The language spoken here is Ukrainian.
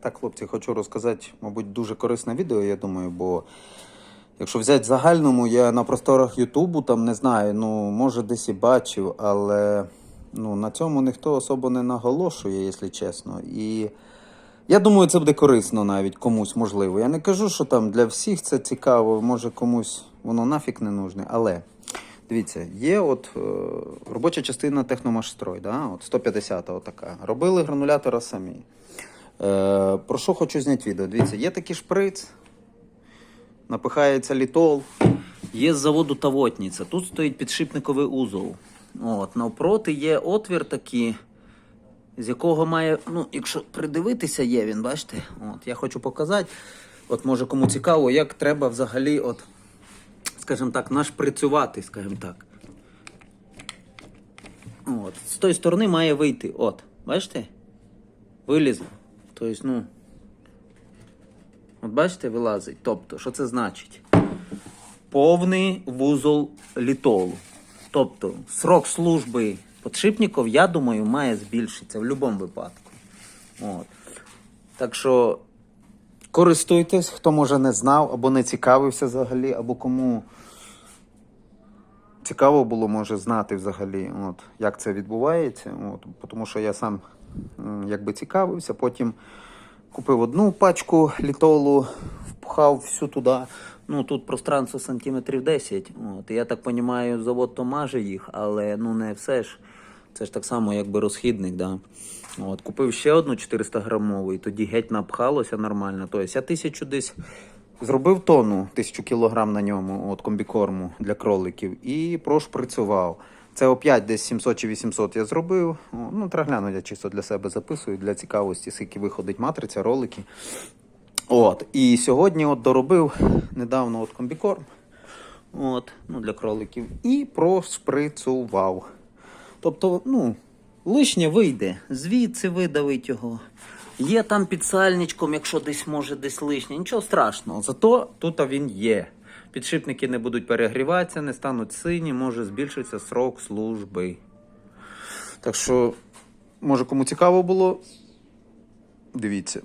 Так, хлопці, хочу розказати, мабуть, дуже корисне відео, я думаю, бо якщо взяти в загальному, я на просторах Ютубу там не знаю, ну, може десь і бачив, але ну, на цьому ніхто особо не наголошує, якщо чесно. І я думаю, це буде корисно навіть комусь можливо. Я не кажу, що там для всіх це цікаво, може комусь воно нафіг не нужне, але. Дивіться, є от е, робоча частина Техномашстрой, да? от 150 така. Робили гранулятора самі. Е, про що хочу зняти відео? Дивіться, є такий шприц, напихається літол. Є з заводу Тавотніця. Тут стоїть підшипниковий узол. От, навпроти є отвір такий, з якого має, ну, якщо придивитися, є він, бачите? От, я хочу показати. От може кому цікаво, як треба взагалі, от, скажімо так, нашприцювати, скажімо так. От. З тої сторони має вийти. От, бачите? Вилізло. Тобто, ну. От бачите, вилазить. Тобто, що це значить? Повний вузол літолу. Тобто, срок служби подшипників, я думаю, має збільшитися в будь-якому випадку. От. Так що користуйтесь, хто може не знав або не цікавився взагалі, або кому цікаво було, може знати взагалі, от, як це відбувається. От, тому що я сам якби цікавився, потім купив одну пачку літолу, впхав всю туди. Ну, тут пространство сантиметрів 10. От, я так розумію, завод то маже їх, але ну не все ж. Це ж так само, якби розхідник, да. От, купив ще одну 400 грамову, і тоді геть напхалося нормально. Тобто я тисячу десь зробив тонну, тисячу кілограм на ньому, от комбікорму для кроликів, і прошприцював. Це опять десь 700 чи 800 я зробив. Ну, треба глянути, я чисто для себе записую, для цікавості, скільки виходить матриця, ролики. От, і сьогодні от доробив недавно от комбікорм от, ну, для кроликів і прошприцював. Тобто, ну, лишнє вийде, звідси видавить його. Є там під сальничком, якщо десь може десь лишнє, нічого страшного. Зато тут він є. Підшипники не будуть перегріватися, не стануть сині, може збільшитися срок служби. Так що, може кому цікаво було, дивіться.